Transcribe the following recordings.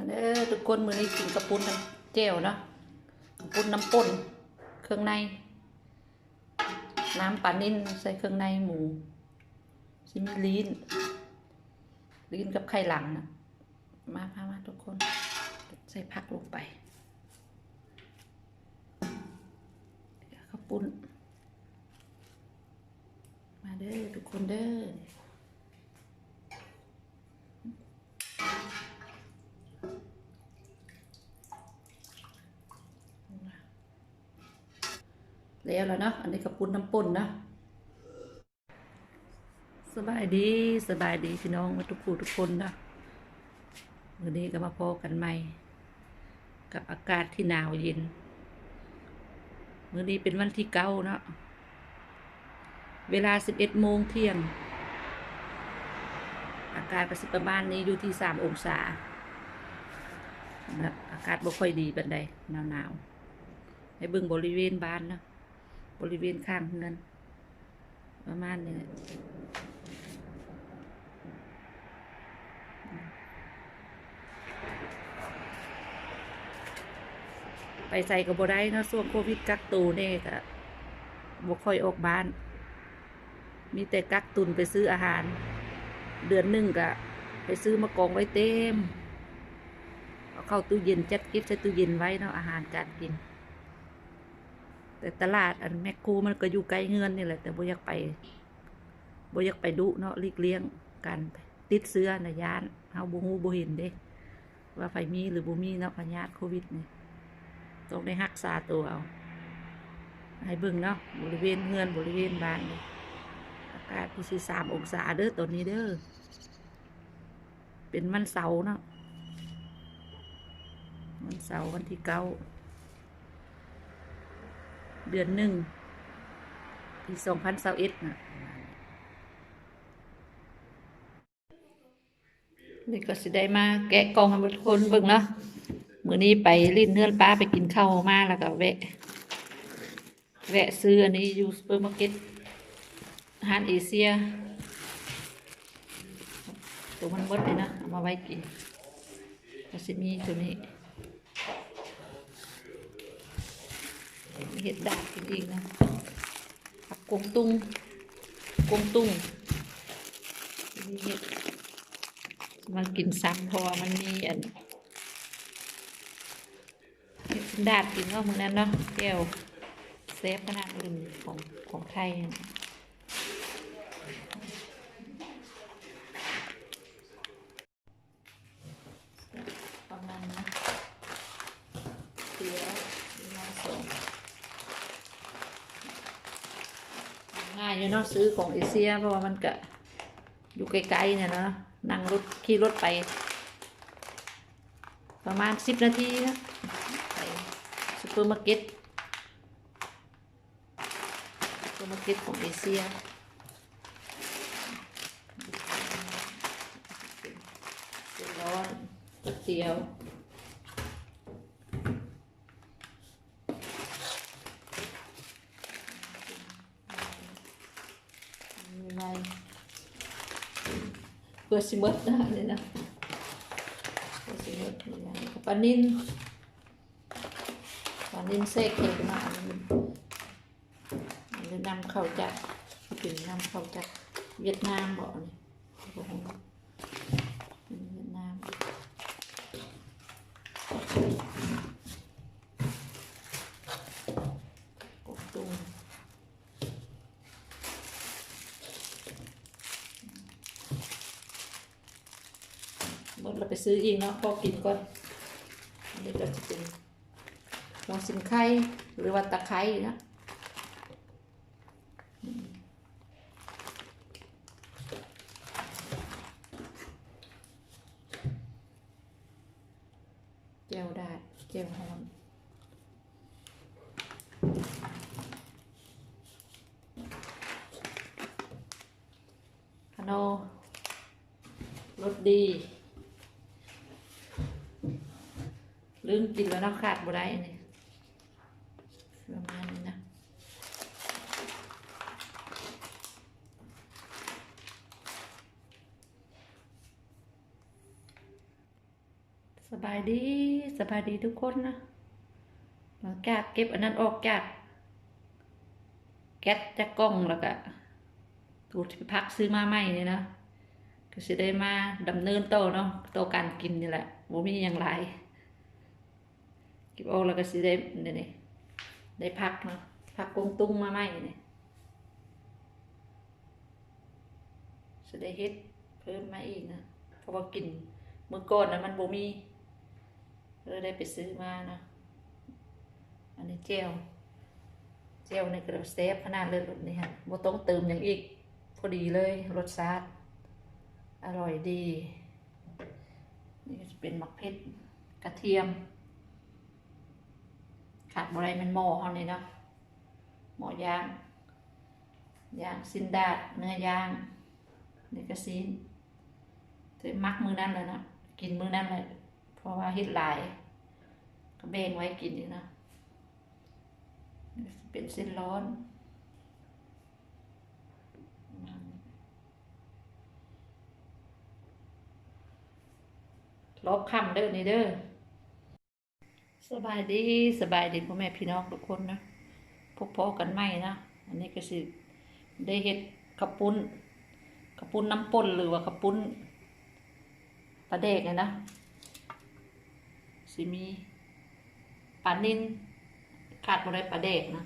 มาเด้อทุกคนมือนี้กินกระปุนน้ำเจวเนาะกระปุนน้ำป่นเครื่องใน น้ำปลานิ่นใส่เครื่องในหมูซิมีลีนลีนกับไข่หลังนะมาพามาทุกคน ใส่ผักลงไปเดี๋ยวข้าวปุ้น มาเด้อทุกคนเด้อ แล้วแล้วเนาะอันนี้กระปุนน้ำป่นนะสบายดีสบายดีพี่น้องทุกผู้ทุกคนเนะวันนี้ก็มาพอกันใหม่ กับอากาศที่หนาวเย็นมื้อนี้เป็นวันที่เก้าเนาะเวลาสิบเอ็ดโมงเที่ยง อากาศประสิประมาณนี้อยู่ที่สามองศาอากาศบ่ค่อยดีบันไดหนาวหนาวๆให้เบิ่งบริเวณบ้านเนาะ บริเวณข้างเงิน ประมาณนี้ไปใส่กับบได้เนาะช่วงโควิดกักตูนี่ก็บ่ค่อยออกบ้าน มีแต่กักตุนไปซื้ออาหาร เดือนหนึ่งก็ไปซื้อมากองไว้เต็ม เอาเข้าตู้เย็นจัดเก็บใส่ตู้เย็นไว้เนาะอาหารการกิน แต่ตลาดอันแมคโครมันก็อยู่ไกล้เงินนี่แหละ แต่บ่อยากไปบ่อยากไปดุเนาะลีกเลี่ยงการติดเสื้อนะยานเฮาบ่ฮู้บ่เห็นเด้ ว่าไฟมีหรือบ่มีเนาะพยาธิโควิดนี่ต้องได้รักษาตัวเอาให้เบิ่งเนาะบริเวณเฮือนบริเวณบ้านนี่อากาศที่สิสามองศาเด้อตอนนี้เด้อเป็นวันเสาร์เนาะวันเสาร์วันที่เก้า เดือนหนึ่งปีสองพันสาเอ็ดนะนี่ก็สิได้มาแกะกล่องให้ทุกคนเบิ่งเนาะมื้อนี้ไปลิ้นเนื้อป้าไปกินข้าวมาแล้วก็แวะ แวะซื้ออันนี้อยู่ซูเปอร์มาร์เก็ตอาหารเอเชียตัวมันมดเลยนะเอามาไว้กินก็สิมีตัวนี้ มี เห็ดดาบกินอีกนะผักกวงตุ้งกวงตุ้งมีเห็ดมันกินซ้ำพอมันมีอันเห็ดดาบกินก็เหมือนนั้นเนาะแก้วเซฟขนาดอื่นของของไทยอะประมาณนะเดี๋ยวมาส่ง ง่ายอยู่เนาะ ซื้อของเอเชีย เพราะว่ามันก็อยู่ไกลๆเนี่ยนะนั่งรถขี่รถไป ประมาณสิบนาทีนะไปซูเปอร์มาร์เก็ตซูเปอร์มาร์เก็ตของเอเชียเส้นร้อนเตี๋ยว มีไง เพื่อสิมดนะเลยนะเพื่อสิมดนี่นะปลานินปลานินเซกเค็มมาอันนี้นำเข้าจากถึงนำเข้าจากเวียดนามบ่อนี่เวียดนามกบตูน หมดเราไป ซื้อเองเนาะพอกินก่อนอันนี้ก็จะเป็นหัวสิงไข่หรือว่าตะไคร้นะอืมเจลได้เจลหอมฮันโนรสดี ลืมกินแล้วนาะขาดบ่ได้อันนี่ประมาณนี้นะสบายดีสบายดีทุกคนนะหลังจากเก็บอันนั้นออกจาก แก๊สจากกล้องแล้วก็ถูกที่พักซื้อมาใหม่นี่นะก็สิได้มาดำเนินโตเนาะโตการกินนี่แหละบ่มีอย่างไร ก็บออกแล้วก็สิได้นี่นี่ได้พักเนาะพักกงตุ้งมาใหม่นี่สิได้เฮ็ดเพิ่มมาอีกนะเพราะว่ากินเมื่อก่อนนะมันบ่มีเลยได้ไปซื้อมานะอันนี้เจลเจลในกระเซฟขนาดเลยรสนี่ฮะบ่ต้องเติมอย่างอีก พอดีเลยรสชาติอร่อยดี นี่จะเป็นมักเพชรกระเทียม ขาดบะไรมันหม้อเฮานี่เนาะหม้อย่างย่างซินดาดเนื้อย่างนี่ก็ซีนถือมักมือนั่นเลยเนาะกินมือนั่นเลยเพราะว่าเฮ็ดหลาย ก็แบ่งไว้กินนี่เนาะเป็นเส้นร้อนลบคำเด้อนี่เด้อ สบายดีสบายดีพ่อแม่พี่น้องทุกคนนะพบพอกันไหมนะอันนี้ก็สิได้เฮ็ดกระปุ้นกระปุ้นน้ำป่นหรือว่ากระปุ้นปลาเด็กนะสิมีปลานินขาดบ่ได้ปลาเด็กนะ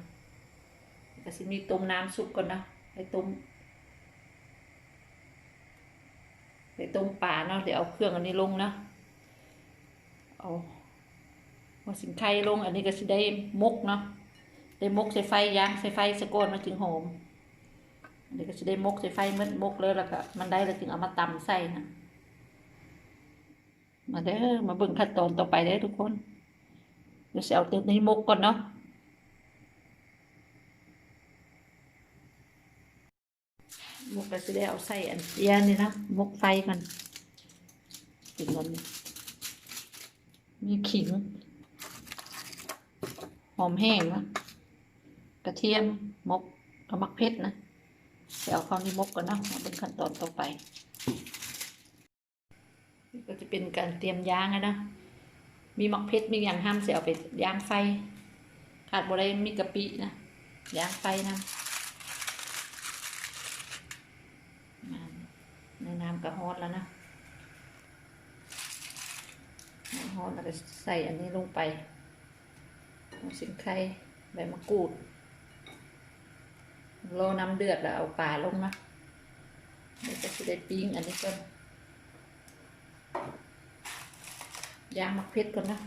ก็สิมีต้มน้ำซุปก่อนนะไปต้มไปต้มปลาเนาะเดี๋ยวเอาเครื่องอันนี้ลงนะเอา หัวสิงไข่ลงอันนี้ก็สิได้มกเนาะได้มกใส่ไฟย่างใส่ไฟสะโกนมาถึงหอมอันนี้ก็สิได้มกใส่ไฟมันมกเลยแล้วก็มันได้แล้วถึงเอามาตำใส่นะมาเด้อมาเบิ่งขั้นตอนต่อไปเด้ทุกคนเดี๋ยวสิเอาตัวนี้มกก่อนเนาะมกก็สิได้เอาใส่อันเตียนี่นะมกไฟกันถึงมันมีขิง อมแห้งนะกระเทียมมกกระมักเพชรนะเดี๋ยวเอาข้านี่มกก่อนนะมาเป็นขั้นตอนต่อไปก็จะเป็นการเตรียมย่างอะนะมีมักเพชรมีอย่างห้ามเสียเอาไปย่างไฟขาดบ่ได้มีกะปินะย่างไฟนะในน้ำกระฮอดแล้วนะฮอดแล้วก็ใส่อันนี้ลงไป สิงไข่ใบมะกรูดรอน้ำเดือดแล้วเอาป่าลงนะเดี๋ยวจะได้ปิ้งอันนี้ก่อนย่างมักเพชรก่อนนะ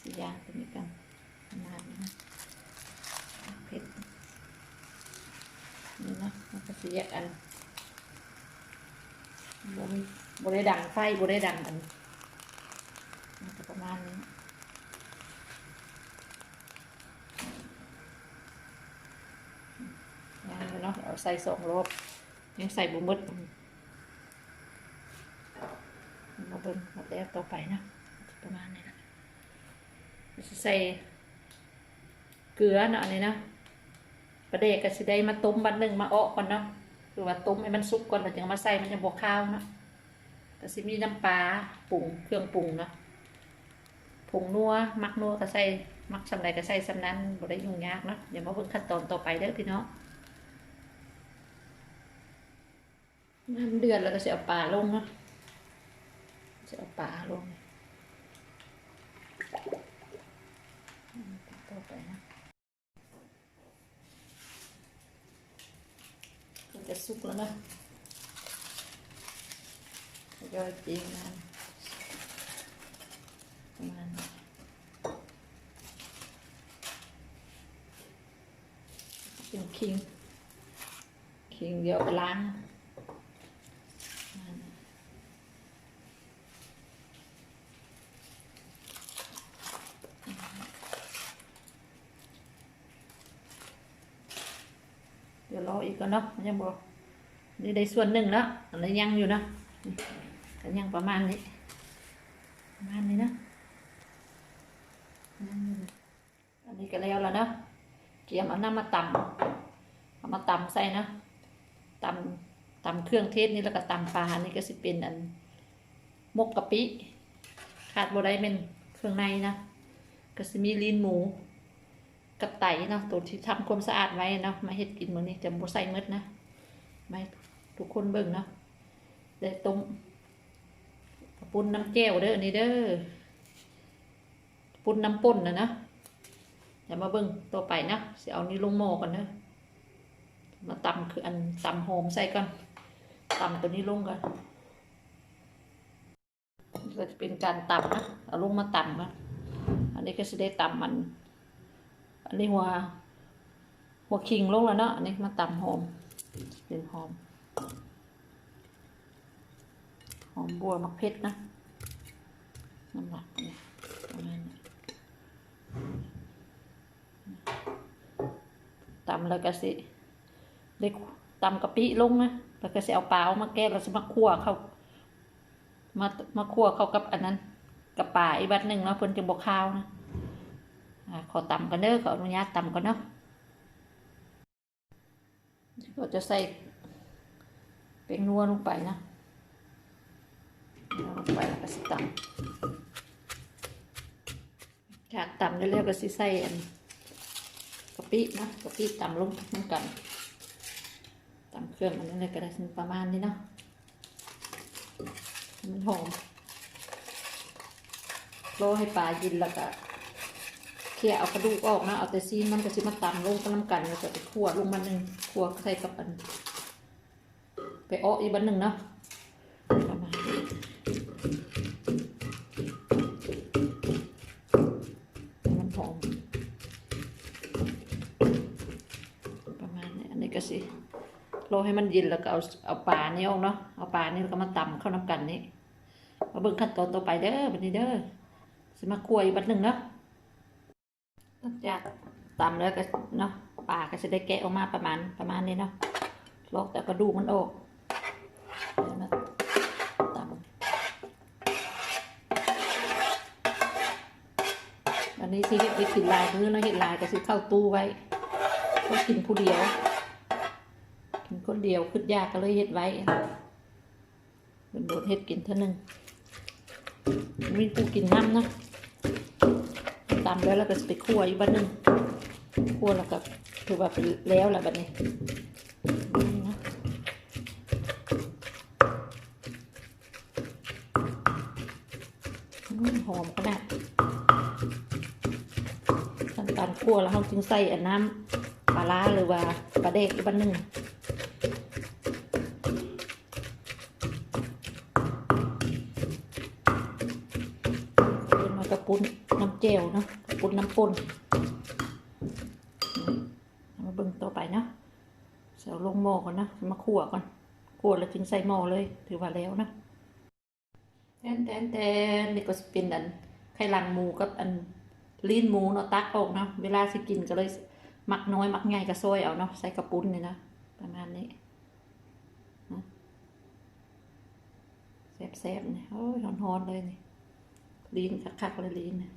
สิย่างตัวนี้กันนานี้นะมักเพชรนี่นะมันก็สิแยกอันบ่มีบ่ได้ดังไฟบ่ได้ดังอันประมาณนี้ย่างเลยเนาะเอาใส่สองรอบยังใส่บ่หมดมาเบิ่งมาแล้วต่อไปนะประมาณนี้นะใส่เกลือเนาะอันนี้นะประเดกก็สิได้มาต้มบัดหนึ่งมาเอาะก่อนเนาะคือว่าต้มให้มันสุกก่อนแล้วจึงมาใส่มันจะบวกข้าวนะก็สิมีน้ำปลาปรุงเครื่องปรุงเนาะผงนัวมักนัวก็ใส่มักสำใดก็ใส่สำนั้นบ่ได้ยุ่งยากเนาะเดี๋ยวมาเบิ่งขั้นตอนต่อไปเด้อพี่น้อง น้ำเดือดแล้วก็สิเอาปลาลงนาะสิเอาปลาลงต่อไปนะมันจะสุกแล้วนะแล้วก็ตีน้ำประมาณนี้เป็นคิง คิงเดี๋ยวไปล้างประมาณนี้ เดี๋ยวรออีกก่อนเนาะมันยังบอกนี่ได้ส่วนหนึ่งแล้วอันนี้ยังอยู่นะนี่ก็ยังประมาณนี้ประมาณนี้นะอันนี้ก็แล้วแล้วนะเกียมเอาน้ำมาตำเอามาตำใส่นะตำตำเครื่องเทศนี่แล้วก็ตำปลานี่ก็สิเป็นอันมกกะปิขาดบ่ได้เป็นเครื่องในนะก็สิมีลีนหมู กับไตเนาะตัวที่ทำความสะอาดไว้เนาะมาเฮ็ดกินมื้อนี้จะบ่ใส่หมดนะมาทุกคนเบิ่งเนาะได้ต้มปุ้นน้ำแก้วเด้อนนี้เด้อปุ้นน้ำป่นนะนะอย่ามาเบิ่งต่อไปนะสิเอานี้ลงหม้อก่อนเด้อมาตำคืออันตำหอมใส่ก่อนตำตัวนี้ลงก่อนก็จะเป็นการตำนะเอาลงมาตำนะอันนี้ก็สิได้ตำมัน อันนี้หัว หัวคิงลงแล้วเนาะอันนี้มาตำหอมเป็นหอม หอมบัวมักเพชรนะน้ำหนักเนี่ยประมาณนี้ตำแล้วก็สิได้ตำกะปิลงนะแล้วก็สิเอาปลาเอามาแก้แล้วสิมาคั่วเข้ามามาคั่วเข้ากับอันนั้นกับปลาอีกบัดหนึ่งแล้วเพิ่นจะบอกข้าวนะ ขอตำกันเด้อขออนุญาตตำกันเนาะก็จะใส่เป็นนัวลงไปนะลงไปแล้วก็สิตำจากตำได้แล้วก็สิใส่อันกะปินะกะปิตำลงน้ำกันตำเครื่องอันนั้เลยก็ได้ประมาณนี้เนาะมันหอมโรยให้ปลากินแล้วก็ เคี่ยเอากระดูกออกนะ เอาแต่ซีนมันก็สิมาตำลงกันน้ำกันแล้วก็ไปคั่วลงมันหนึ่งคั่วใส่กับอัน ไปอ้ออีกบันหนึ่งเนาะประมาณนี้ให้มันหอมประมาณนี้อันนี้ก็สิรอให้มันเย็นแล้วก็เอาเอาปลานี่ออกเนาะเอาปลานี่แล้วก็มาตำเข้าน้ำกันนี่มาเบิ่งขั้นตอนต่อไปเด้อบัดนี้เด้อสิมาคั่วอีกบันหนึ่งเนาะ หลังจากตำแล้วก็เนาะปลาก็จะได้แกะออกมาประมาณประมาณนี้เนาะลอกแต่กระดูกมันออกเดี๋ยวมาตำวันนี้ที่เห็ดไปกินลายคือเนาะเห็ดลายก็ซื้อเข้าตู้ไว้ก็กินผู้เดียว กินคนเดียวขึ้นยากก็เลยเห็ดไว้เป็นโดนเห็ดกินเท่านึงมีผู้กินน้ำเนาะ ตำแล้วเราก็จะไปคั่วอีกบ้านหนึ่งคั่วแล้วก็ถือว่าเป็นแล้วแหละบัดนี้นี่นะอืมหอมขนาดขั้นตอนคั่วแล้วเราจึงใส่อันน้ำปลาร้าหรือว่าปลาเด็กอีกบ้านหนึ่งเป็นมากระปุ้นน้ำเจลเนาะ ปุ้นน้ำปุ่นมาเบิ่งต่อไปเนาะเสาลงหม้อก่อนนะมาคั่วก่อนคั่วแล้วจึงใส่หม้อเลยถือว่าแล้วนะแทนแทนแทนนี่ก็เป็นอันไข่ลังหมูกับอันลีนหมูเนาะตักออกเนาะเวลาสิกินก็เลยมักน้อยมักใหญ่ก็ซอยเอาเนาะใส่กระปุ้นนี่นะประมาณนี้แซ่บๆเนี่ยโอ้ยร้อนๆเลยนี่ลีนคักๆเลยลีนนะ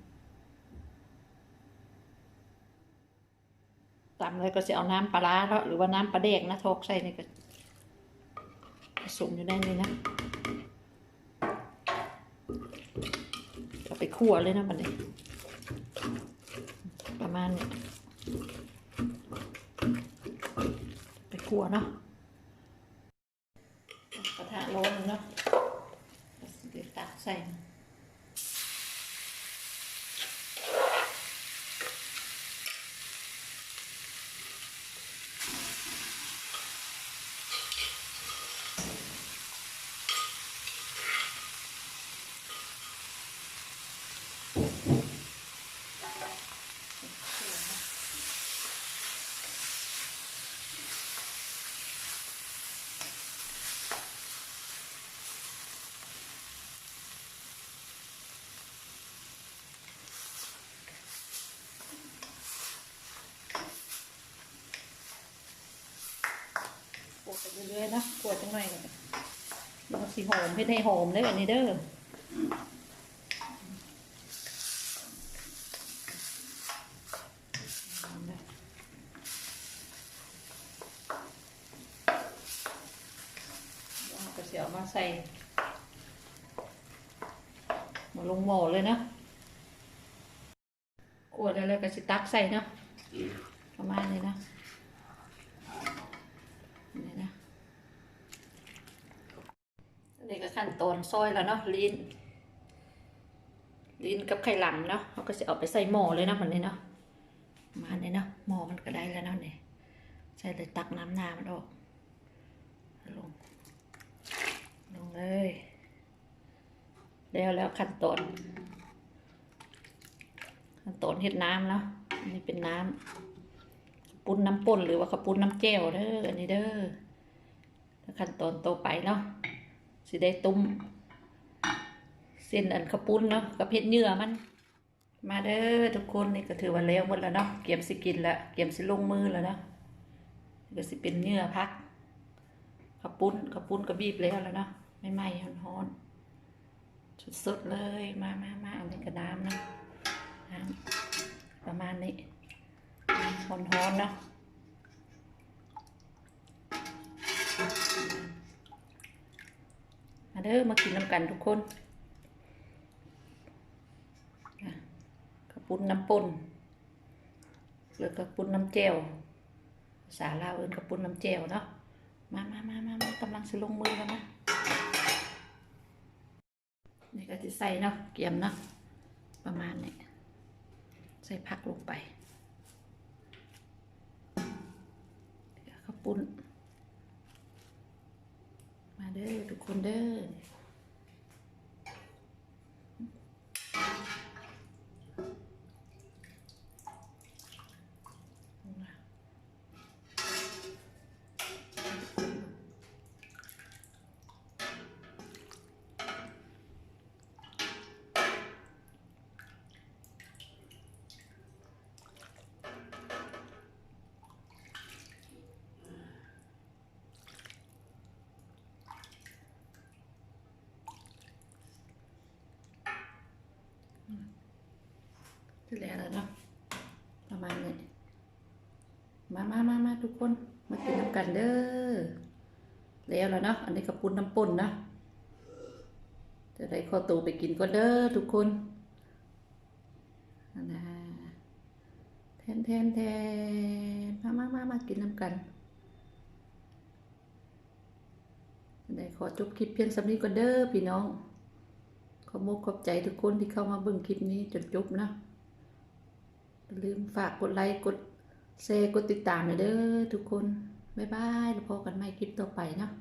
ตาเลยก็จะเอาน้ำปลาแล้วหรือว่าน้ำปลาแดกนะทอกใส่นี่ก็ผสมอยู่ได้นี่นะก็ไปคั่วเลยนะมันนี้ประมาณนี้ไปคั่วเนาะกระทะร้อนเลยเนาะเดี๋ยวตักใส่ เรื่อยๆนะปวดจังหน่อยก่อนมันสีหอมให้ได้หอมเลยอันนี้เด้อก็เสียมาใส่มาลงหม้อเลยนะขวดอะไรก็สิตักใส่เนาะมาณนี้เนาะนี่นะอันนี้ก็ ขั้นตอนซอยแล้วเนาะลิ้นลิ้นกับไข่หลำเนาะเขาก็จะเอาไปใส่หม้อเลยเนาะมันนี้เนาะมาเนี่ยเนาะหม้อมันก็ได้แล้วเนาะเนี่ยใส่เลยตักน้ำนามันออกลงลงเลยแล้วแล้วขั้นตอนขั้นตอนเฮ็ดน้ำเนาะอันนี้เป็นน้ำปุ้นน้ำป่นหรือว่าข้าวปุ้นน้ำแจ่วเด้ออันนี้เด้อขั้นตอนต่อไปเนาะ สิได้ตุ้มเส้นอันขปุ้นเนาะกับเผ็ดเนื้อมัน มาเด้อทุกคนนี่ก็ถือว่าแล้วหมดแล้วเนาะเกียมสิกินละเกียมสิลงมือแล้วเนาะนี่ก็สิเป็นเนื้อพักขปุ้นขปุ้นก็บีบแล้วแล้วเนาะไม่ไหม้ร้อนๆสุดๆเลยมามามาอันนี้ก็น้ำเนาะน้ำประมาณนี้ร้อนๆเนาะ มาเด้อมากินน้ำกันทุกคนกระปุ้นน้ำปนหรือกระปุ้นน้ำแจ่วภาษาลาวเอิ้นกระปุ้นน้ำแจ่วเนาะมามามามามากำลังสิลงมือแล้วนะนี่ก็จะใส่เนาะเกียมเนาะประมาณนี้ใส่ผักลงไปกระปุ้น มาเด้อทุกคนเด้อ ที่แล้วแล้วเนาะประมาณนี้ มามามามาทุกคน มากินน้ำกันเด้อแล้วแล้วเนาะอันนี้กระปุ้นน้ำป่นนะจะได้ข้อตูไปกินก็เด้อทุกคนนะแทนแทนแทนมามามามากินน้ำกันได้ขอจบคลิปเพียงสำนี้ก็เด้อพี่น้อง ขอมกขอบใจทุกคนที่เข้ามาเบิ่งคลิปนี้จนจบนะลืมฝากกดไลค์กด แชร์กดติดตามหน่อยเด้อทุกคน บ๊ายบายแล้วพบกันใหม่คลิปต่อไปเนาะ